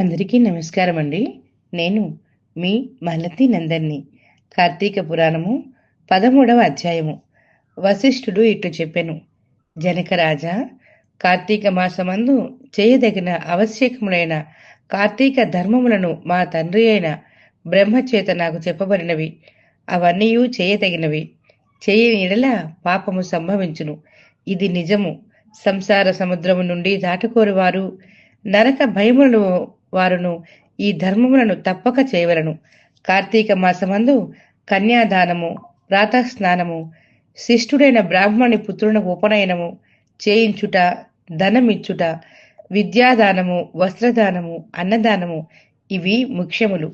అందరికీ నమస్కారం అండి నేను మీ మలతి నందన్ని. కార్తీక పురాణము పదమూడవ అధ్యాయము. వశిష్ఠుడు ఇట్లు చెప్పెను. జనకరాజా కార్తీక మాసమందు చేయదగిన ఆవశ్యకములైన కార్తీక ధర్మములను మా తండ్రి అయిన బ్రహ్మచేత నాకు చెప్పబడినవి. అవన్నీ చేయదగినవి. చేయని ఎడల పాపము సంభవించును. ఇది నిజము. సంసార సముద్రము నుండి దాటుకోరు వారు. నరక భయములను వారును ఈ ధర్మములను తప్పక చేయవలను. కార్తీక మాసమందు కన్యాదానము ప్రాతస్నానము శిష్టుడైన బ్రాహ్మణి పుత్రునకు ఉపనయనము చేయించుట ధనమిచ్చుట విద్యాదానము వస్త్రదానము అన్నదానము ఇవి ముఖ్యములు.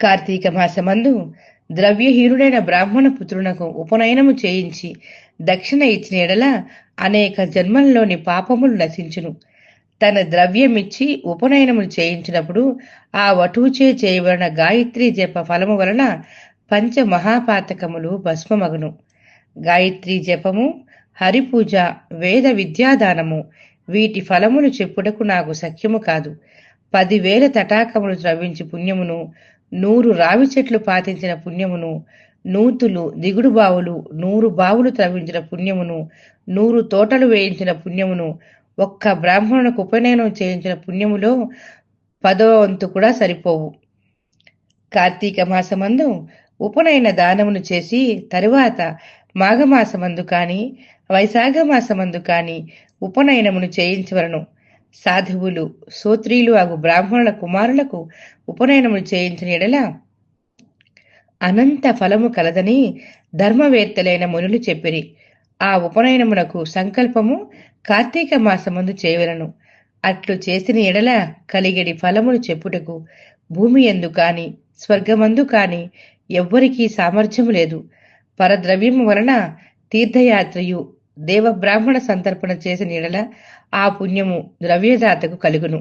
కార్తీక మాసమందు ద్రవ్యహీనుడైన బ్రాహ్మణ పుత్రునకు ఉపనయనము చేయించి దక్షిణ ఇచ్చిన ఎడల అనేక జన్మల్లోని పాపములు నశించును. తన ద్రవ్యమిచ్చి ఉపనయనములు చేయించినప్పుడు ఆ వటువుచే చేయబడిన గాయత్రి జప ఫలము వలన పంచ మహాపాతకములు భస్మమగును. గాయత్రి జపము హరిపూజ వేద విద్యాదానము వీటి ఫలములు చెప్పుటకు నాకు సఖ్యము కాదు. పదివేల తటాకములు ద్రవించి పుణ్యమును నూరు రావి చెట్లు పాతించిన పుణ్యమును నూతులు దిగుడు బావులు నూరు బావులు త్రవించిన పుణ్యమును నూరు తోటలు వేయించిన పుణ్యమును ఒక్క బ్రాహ్మణునికి ఉపనయనం చేయించిన పుణ్యములో పదవ వంతు కూడా సరిపోవు. కార్తీక మాసమందు ఉపనయన దానమును చేసి తరువాత మాఘమాసమందు కాని వైశాఖ మాసమందు కాని ఉపనయనమును చేయించవలను. సాధువులు సోత్రీలు అగు బ్రాహ్మణుల కుమారులకు ఉపనయనములు చేయించిన ఎడల అనంత ఫలము కలదని ధర్మవేత్తలైన మునులు చెప్పిరి. ఆ ఉపనయనమునకు సంకల్పము కార్తీక మాసమందు చేయవలను అట్లు చేసిన ఎడల కలిగడి ఫలములు చెప్పుటకు భూమి ఎందు కాని స్వర్గమందు కాని ఎవ్వరికీ సామర్థ్యము లేదు. పరద్రవ్యము వలన తీర్థయాత్రయు దేవ బ్రాహ్మణ సంతర్పణ చేసిన ఎడల ఆ పుణ్యము ద్రవ్యదాతకు కలుగును.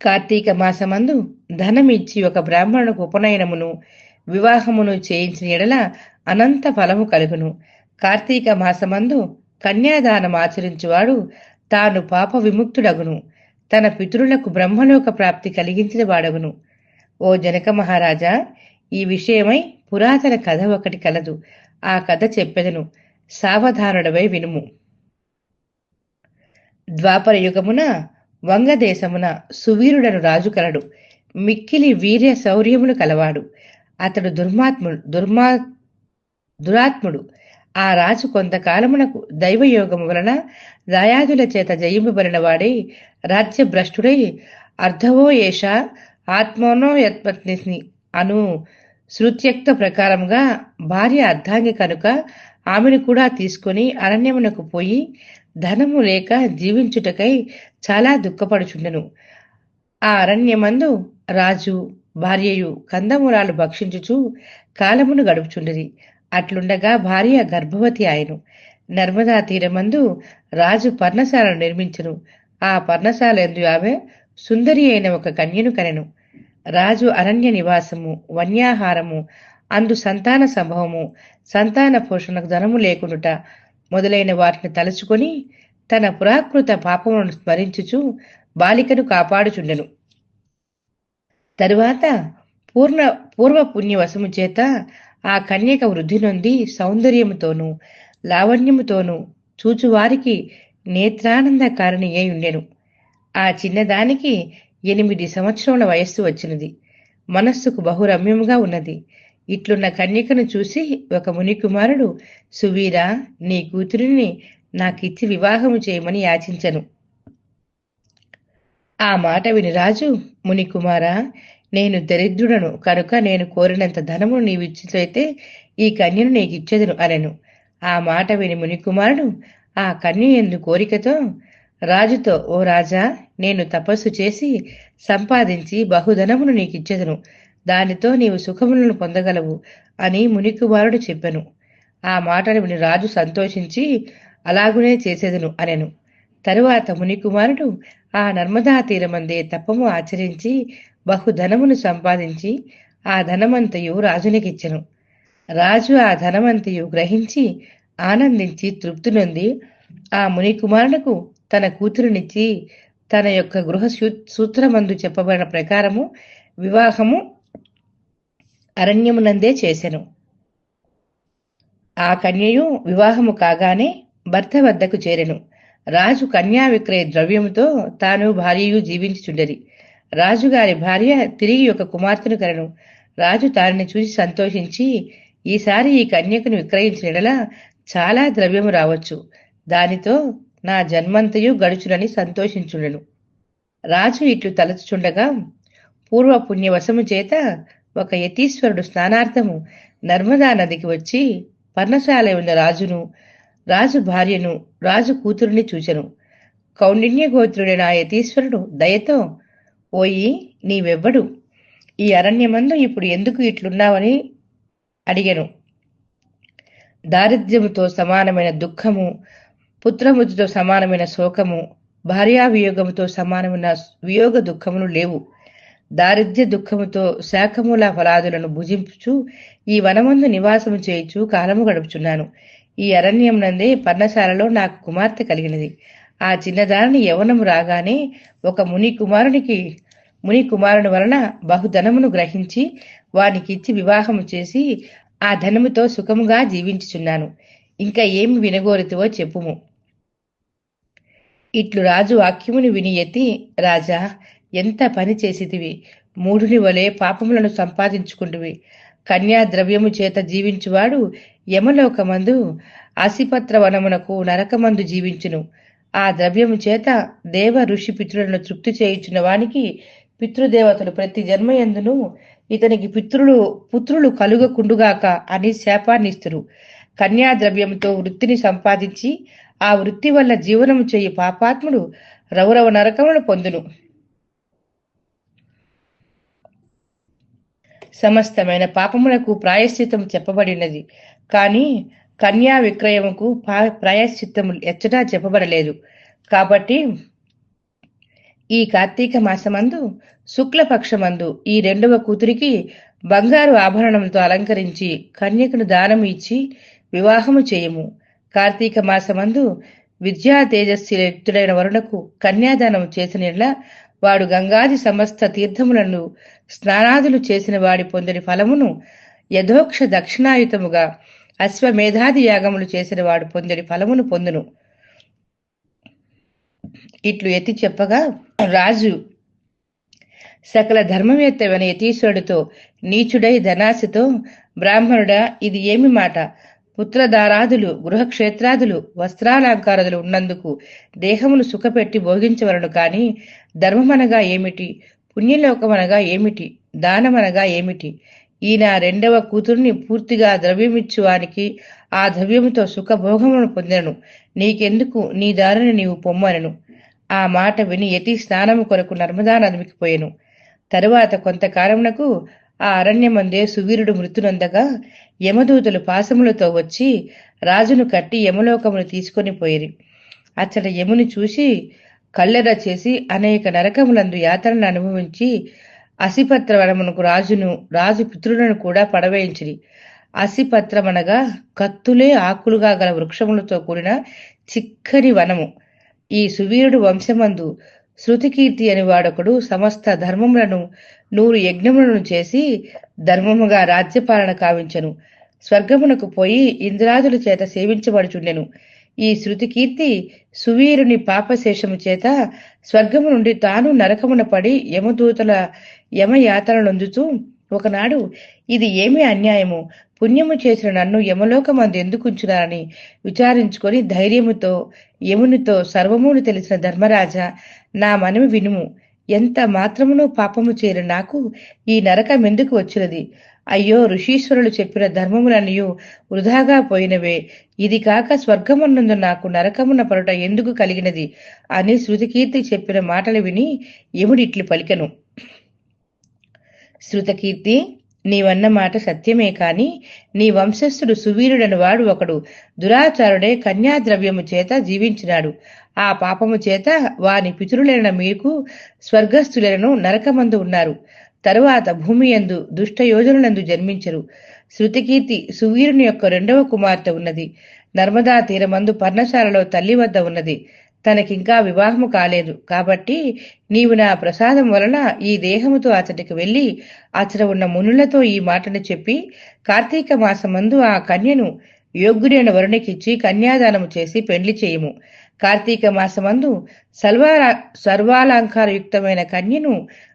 కార్తీక మాసమందు ధనమిచ్చి ఒక బ్రాహ్మణుకు ఉపనయనమును వివాహమును చేయించిన ఎడల అనంత ఫలము కలుగును. కార్తీక మాసమందు కన్యాదానం ఆచరించువాడు తాను పాప విముక్తుడగును. తన పితరులకు బ్రహ్మలోక ప్రాప్తి కలిగించిన వాడగును. ఓ జనక మహారాజా ఈ విషయమై పురాతన కథ ఒకటి కలదు. ఆ కథ చెప్పెదను. సావధానుడవై వినుము. ద్వాపర యుగమున వంగదేశమున సువీరుడను రాజు కలడు. మిక్కిలి వీర్య శౌర్యములు కలవాడు. అతడు దుర్మాత్ముడు దుర్మా దురాత్ముడు. ఆ రాజు కొంతకాలమునకు దైవయోగము వలన దయాదుల చేత జయింపబడిన వాడై రాజ్యభ్రష్టుడై అర్ధవో ఏష ఆత్మనో యత్పత్ని అను శృత్యక్త ప్రకారముగా భార్య అర్ధాంగి కనుక ఆమెను కూడా తీసుకొని అరణ్యమునకు పోయి ధనము లేక జీవించుటకై చాలా దుఃఖపడుచుండెను. ఆ అరణ్యమందు రాజు భార్యయు కందమూలాలు భక్షించుచు కాలమును గడుపుచుండిరి. అట్లుండగా భార్య గర్భవతి ఆయను. నర్మదా తీరమందు రాజు పర్ణశాలను నిర్మించును. ఆ పర్ణశాల ఎందు ఆమె సుందరి అయిన ఒక కన్యను కనెను. రాజు అరణ్య నివాసము వన్యాహారము అందు సంతాన సంభవము సంతాన పోషణకు ధనము లేకుండుట మొదలైన వాటిని తలుచుకొని తన పురాకృత పాపములను స్మరించుచు బాలికను కాపాడుచుండెను. తరువాత పూర్ణ పూర్వ పుణ్యవశము చేత ఆ కన్యక వృద్ధి నొంది సౌందర్యముతోనూ లావణ్యముతోనూ చూచువారికి నేత్రానందకారిణి అయి ఉండెను. ఆ చిన్నదానికి ఎనిమిది సంవత్సరముల వయస్సు వచ్చినది. మనస్సుకు బహురమ్యముగా ఉన్నది. ఇట్లున్న కన్యకను చూసి ఒక మునికుమారుడు సువీరా నీ కూతురిని నాకిచ్చి వివాహము చేయమని యాచించను. ఆ మాట విని రాజు మునికుమారా నేను దరిద్రుడను కనుక నేను కోరినంత ధనము నీవిచ్చితే ఈ కన్యను నీకు ఇచ్చేదను అనెను. ఆ మాట విని మునికుమారుడు ఆ కన్య ఎందు కోరికతో రాజుతో ఓ రాజా నేను తపస్సు చేసి సంపాదించి బహుధనమును నీకిచ్చేదను దానితో నీవు సుఖములను పొందగలవు అని మునికుమారుడు చెప్పెను. ఆ మాటను విని రాజు సంతోషించి అలాగునే చేసేదను అనెను. తరువాత మునికుమారుడు ఆ నర్మదా తీరమందే తపము ఆచరించి బహుధనమును సంపాదించి ఆ ధనమంతయు రాజునికిచ్చెను. రాజు ఆ ధనమంతయు గ్రహించి ఆనందించి తృప్తి నొంది ఆ మునికుమారునకు తన కూతురునిచ్చి తన యొక్క గృహ సూ- సూత్రమందు చెప్పబడిన ప్రకారము వివాహము అరణ్యమునందే చేసెను. ఆ కన్యయు వివాహము కాగానే భర్త వద్దకు చేరెను. రాజు కన్యా విక్రయ ద్రవ్యముతో తాను భార్యయు జీవించుచుండరి. రాజుగారి భార్య తిరిగి ఒక కుమార్తెను కలను. రాజు తానని చూసి సంతోషించి ఈసారి ఈ కన్యకును విక్రయించిన చాలా ద్రవ్యము రావచ్చు. దానితో నా జన్మంతయు గడుచునని సంతోషించుండెను. రాజు ఇట్లు తలచుచుండగా పూర్వ పుణ్యవశము చేత ఒక యతీశ్వరుడు స్నానార్థము నర్మదా నదికి వచ్చి పర్ణశాల ఉన్న రాజును రాజు భార్యను రాజు కూతురుని చూచెను. కౌండిన్య గోత్రుడైన యతీశ్వరుడు దయతో ఓయి నీవెవ్వడు? ఈ అరణ్యమందు ఇప్పుడు ఎందుకు ఇట్లున్నావని అడిగాను. దారిద్ర్యముతో సమానమైన దుఃఖము పుత్రమృతితో సమానమైన శోకము భార్యా వియోగముతో సమానమైన వియోగ దుఃఖములు లేవు. దారిద్ర్య దుఃఖముతో శాఖమూల ఫలాదులను భుజించుచు ఈ వనమందు నివాసము చేయుచు కాలము గడుపుచున్నాను. ఈ అరణ్యం నందే పర్ణశాలలో నాకు కుమార్తె కలిగినది. ఆ చిన్నదానిని యవనము రాగానే ఒక ముని కుమారునికి ముని కుమారుని వలన బహుధనమును గ్రహించి వానికి ఇచ్చి వివాహము చేసి ఆ ధనముతో సుఖముగా జీవించుచున్నాను. ఇంకా ఏమి వినగోరితివో చెప్పుము. ఇట్లు రాజు వాక్యముని విని ఎత్తి రాజా ఎంత పని చేసితివి? మూఢుని వలె పాపములను సంపాదించుకుంటువి. కన్యా ద్రవ్యము చేత జీవించువాడు యమలోకమందు ఆసిపత్ర వనమునకు నరకమందు జీవించును. ఆ ద్రవ్యము చేత దేవ ఋషి పితృలను తృప్తి చేయుచున్న వానికి పితృదేవతలు ప్రతి జన్మయందును ఇతనికి పితృలు పుత్రులు కలుగకుండుగాక అని శాపాన్నిస్తురు. కన్యా ద్రవ్యంతో వృత్తిని సంపాదించి ఆ వృత్తి వల్ల జీవనము చేయి పాపాత్ముడు రౌరవ నరకమును పొందును. సమస్తమైన పాపములకు ప్రాయశ్చిత్తము చెప్పబడినది. కానీ కన్యా విక్రయముకు ప్రాయశ్చిత్తము ఎచ్చటా చెప్పబడలేదు. కాబట్టి ఈ కార్తీక మాసమందు శుక్లపక్షమందు ఈ రెండవ కూతురికి బంగారు ఆభరణములతో అలంకరించి కన్యకును దానము ఇచ్చి వివాహము చేయము. కార్తీక మాసమందు విద్యా తేజస్సులెత్తుడైన వరుణకు కన్యాదానం చేసిన వాడు గంగాది సమస్త తీర్థములను స్నానాదులు చేసిన వాడి పొందిన ఫలమును యథోక్ష దక్షిణాయుతముగా అశ్వమేధాది యాగములు చేసిన వాడు పొందిన ఫలమును పొందును. ఇట్లు ఎత్తి చెప్పగా రాజు సకల ధర్మవేత్తవైన యతీశ్వరుడితో నీచుడై ధనాశతో బ్రాహ్మణుడా ఇది ఏమి మాట? పుత్రదారాదులు గృహక్షేత్రాదులు వస్త్రాలంకారదులు ఉన్నందుకు దేహమును సుఖపెట్టి భోగించవలను కాని ధర్మమనగా ఏమిటి? పుణ్యలోకమనగా ఏమిటి? దానమనగా ఏమిటి? ఈయన రెండవ కూతుర్ని పూర్తిగా ద్రవ్యమిచ్చువానికి ఆ ద్రవ్యముతో సుఖభోగమును పొందెను. నీకెందుకు? నీ దారిని నీవు పొమ్మనను ఆ మాట విని యతి స్నానము కొరకు నర్మదా నదికి పోయెను. తరువాత కొంతకాలమునకు ఆ అరణ్యమందే సువీరుడు మృతునందగా యమదూతలు పాశములతో వచ్చి రాజును కట్టి యమలోకమును తీసుకొని పోయిరి. అచ్చట యముని చూసి కల్లెర చేసి అనేక నరకములందు యాత్రను అనుభవించి అసిపత్రవనమునకు రాజును రాజు పుత్రులను కూడా పడవేయించిరి. అసిపత్రమనగా కత్తులే ఆకులుగా గల వృక్షములతో కూడిన చిక్కని వనము. ఈ సువీరుడు వంశమందు శృతికీర్తి అని వాడొకడు సమస్త ధర్మములను నూరు యజ్ఞములను చేసి ధర్మముగా రాజ్యపాలన కావించను. స్వర్గమునకు పోయి ఇంద్రాదుల చేత సేవించబడుచుండెను. ఈ శృతికీర్తి సువీరుని పాపశేషము చేత స్వర్గము నుండి తాను నరకమున పడి యమదూతల యమయాతనలొందుతూ ఒకనాడు ఇది ఏమి అన్యాయము? పుణ్యము చేసిన నన్ను యమలోకమందు ఎందుకు ఉంచున్నారని విచారించుకొని ధైర్యముతో యమునితో సర్వమును తెలిసిన ధర్మరాజా నా మనవి వినుము. ఎంత మాత్రమును పాపము చేరి నాకు ఈ నరకం ఎందుకు వచ్చినది? అయ్యో ఋషీశ్వరులు చెప్పిన ధర్మములనియు వృధాగా పోయినవే. ఇది కాక స్వర్గమున్నందు నాకు నరకమున పరుట ఎందుకు కలిగినది? అని శృతికీర్తి చెప్పిన మాటలు విని యముడిట్లు పలికెను. శృతకీర్తి నీవన్న మాట సత్యమే కాని నీ వంశస్థుడు సువీరుడని వాడు ఒకడు. దురాచారుడే కన్యాద్రవ్యము చేత జీవించినాడు. ఆ పాపము చేత వాని పితరులైన మీకు స్వర్గస్థులను నరకమందు ఉన్నారు. తరువాత భూమి యందు దుష్ట యోజనులందు జన్మించరు. శృతికీర్తి సువీరుని యొక్క రెండవ కుమార్తె ఉన్నది. నర్మదా తీరమందు పర్ణశాలలో తల్లి వద్ద ఉన్నది. తనకింకా వివాహము కాలేదు. కాబట్టి నీవు నా ప్రసాదం వలన ఈ దేహముతో అతడికి వెళ్ళి అతడు ఉన్న మునులతో ఈ మాటను చెప్పి కార్తీక మాసమందు ఆ కన్యను యోగ్యుడైన వరుణికిచ్చి కన్యాదానము చేసి పెండ్లి చేయము. కార్తీక మాసమందు సర్వాలంకార సర్వాలంకారయుక్తమైన కన్యను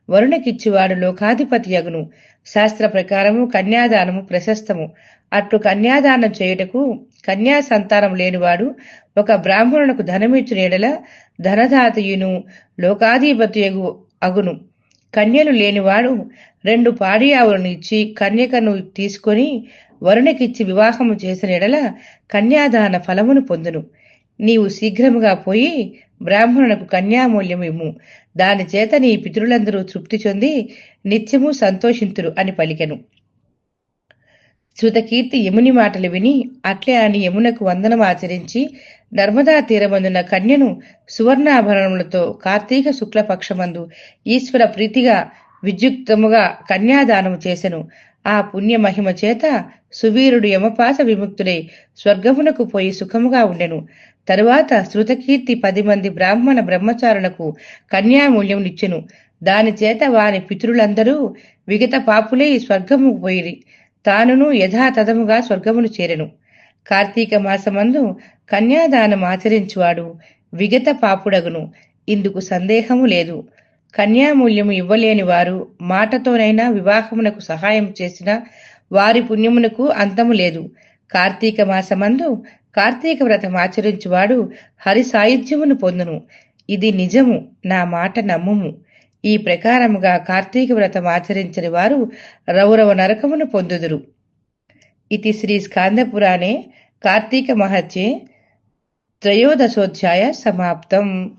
వరుణకిచ్చివాడు లోకాధిపతి అగును శాస్త్ర ప్రకారము కన్యాదానము ప్రశస్తము. అట్లు కన్యాదానం చేయుటకు కన్యా సంతానం లేనివాడు ఒక బ్రాహ్మణునకు ధనమిచ్చు నీడల ధనదాతయును లోకాధిపతి అగును. కన్యలు లేనివాడు రెండు పాడి ఆవులను ఇచ్చి కన్యకను తీసుకొని వరుణకిచ్చి వివాహము చేసిన ఎడల కన్యాదాన ఫలమును పొందును. నీవు శీఘ్రముగా పోయి బ్రాహ్మణునకు కన్యామూల్యమేము ఇమ్ము దాని చేత నీ పితరులందరూ తృప్తి చెంది నిత్యము సంతోషింతురు అని పలికెను. శృతకీర్తి యముని మాటలు విని అట్లే అని యమునకు వందనం ఆచరించి నర్మదా తీరమందున కన్యను సువర్ణాభరణములతో కార్తీక శుక్లపక్షమందు ఈశ్వర ప్రీతిగా విద్యుక్తముగా కన్యాదానము చేసెను. ఆ పుణ్య మహిమ చేత సువీరుడు యమపాస విముక్తుడై స్వర్గమునకు పోయి సుఖముగా ఉండెను. తరువాత శృతకీర్తి పది మంది బ్రాహ్మణ బ్రహ్మచారులకు కన్యామూల్యమునిచ్చెను. దాని చేత వారి పితరులందరూ విగత పాపులై స్వర్గము పోయిరి. తానును యథాతథముగా స్వర్గమును చేరెను. కార్తీక మాసమందు కన్యాదానం ఆచరించువాడు విగత పాపుడగును. ఇందుకు సందేహము లేదు. కన్యామూల్యము ఇవ్వలేని వారు మాటతోనైనా వివాహమునకు సహాయం చేసిన వారి పుణ్యమునకు అంతము లేదు. కార్తీక మాసమందు కార్తీక వ్రతం ఆచరించువాడు హరి సాయుధ్యమును పొందును. ఇది నిజము నా మాట నమ్ముము. ఈ ప్రకారముగా కార్తీక వ్రతం ఆచరించని వారు రౌరవ నరకమును పొందుదురు. ఇది శ్రీ స్కాందపురాణే కార్తీక మహత్యే త్రయోదశోధ్యాయ సమాప్తం.